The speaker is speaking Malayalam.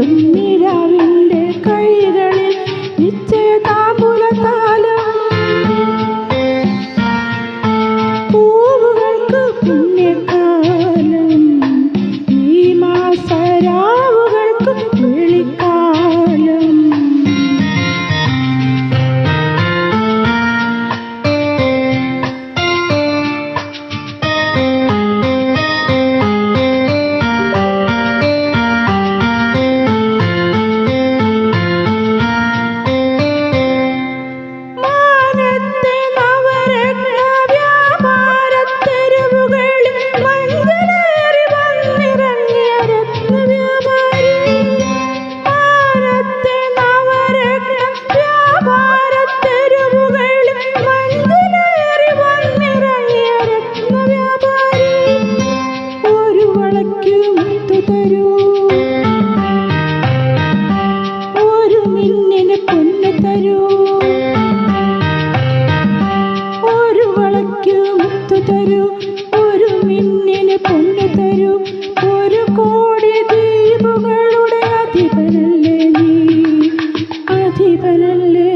obrigado. ഒരു കോടി ദ്വീപുകളുടെ അധിപനല്ലേ നീ? അധിപനല്ലേ